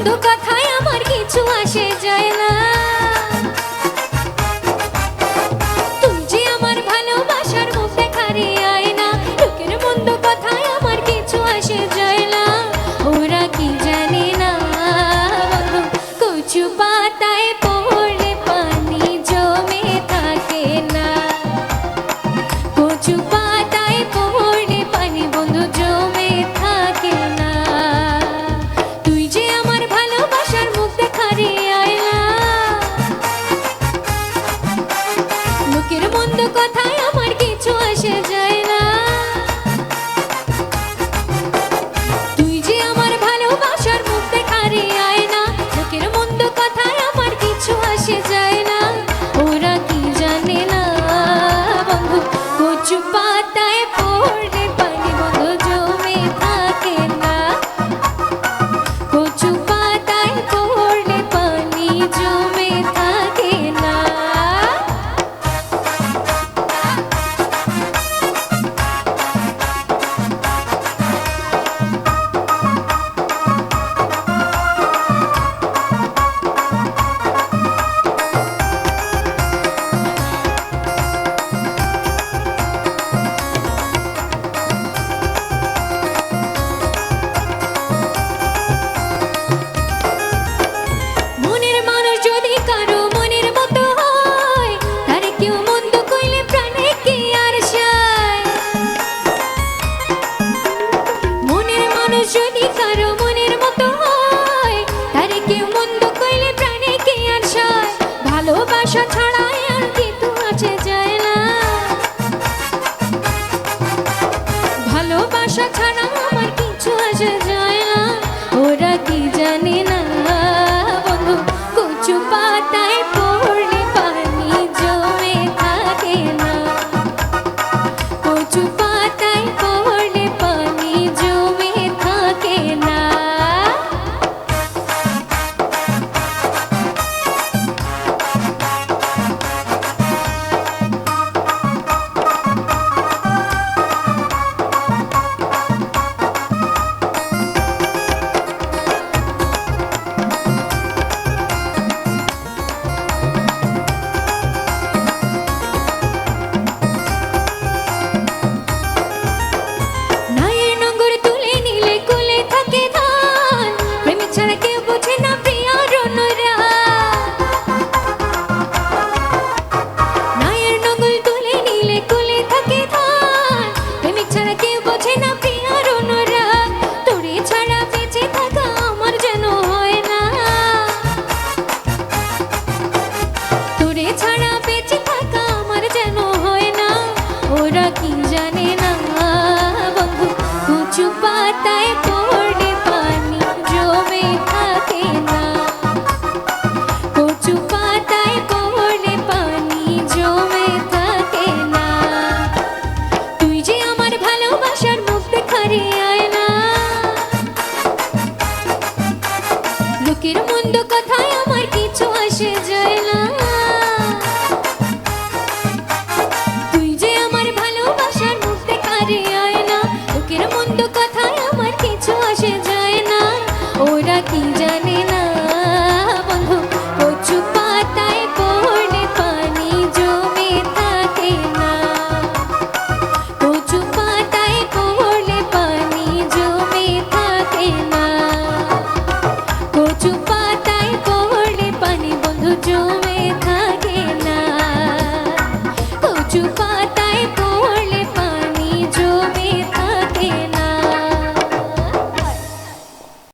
মন্দ কথায় আমার কিছু আসে যায় না। তুমি যে আমার ভালোবাসার মুখে হারিয়ে না, লোকের মন্দ কথায় আমার কিছু আসে যায় না। ওরা কি জানে না কচু পাতায় পড়লে পানি জমে থাকে না। কচু you find? ওরা কি জানে না বন্ধু? কচু পাতায় পানি জমে থাকে না। কচু পাতায় পাতায়